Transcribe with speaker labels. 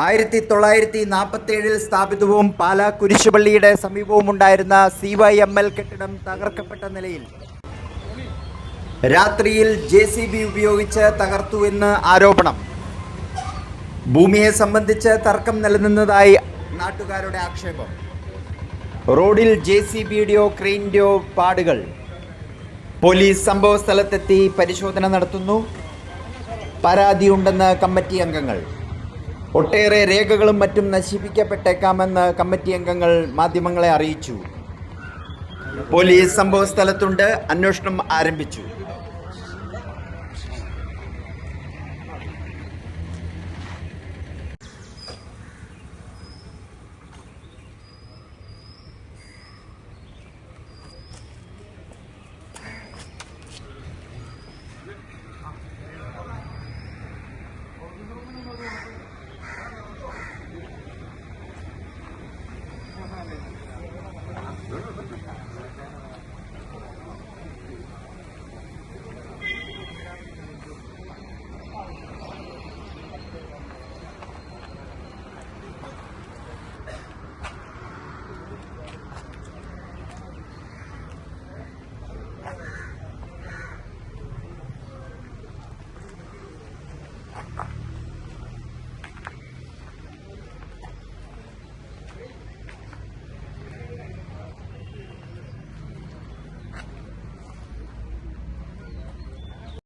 Speaker 1: ആയിരത്തി തൊള്ളായിരത്തി നാൽപ്പത്തി ഏഴിൽ സ്ഥാപിതവും പാലാ കുരിശുപള്ളിയുടെ സമീപവും ഉണ്ടായിരുന്ന സി വൈ എം എൽ കെട്ടിടം തകർക്കപ്പെട്ട നിലയിൽ രാത്രിയിൽ ജെ സി ബി ഉപയോഗിച്ച് തകർത്തുവെന്ന് ആരോപണം. ഭൂമിയെ സംബന്ധിച്ച് തർക്കം നിലനിന്നതായി നാട്ടുകാരുടെ ആക്ഷേപം. റോഡിൽ ജെ സി ബിയുടെയോ ക്രെയിന്റെയോ പാടുകൾ. പോലീസ് സംഭവസ്ഥലത്തെത്തി പരിശോധന നടത്തുന്നു. പരാതിയുണ്ടെന്ന് കമ്മിറ്റി അംഗങ്ങൾ. ഒട്ടേറെ രേഖകളും മറ്റും നശിപ്പിക്കപ്പെട്ടേക്കാമെന്ന് കമ്മിറ്റി അംഗങ്ങൾ മാധ്യമങ്ങളെ അറിയിച്ചു. പോലീസ് സംഭവ സ്ഥലത്തുണ്ട്. അന്വേഷണം ആരംഭിച്ചു.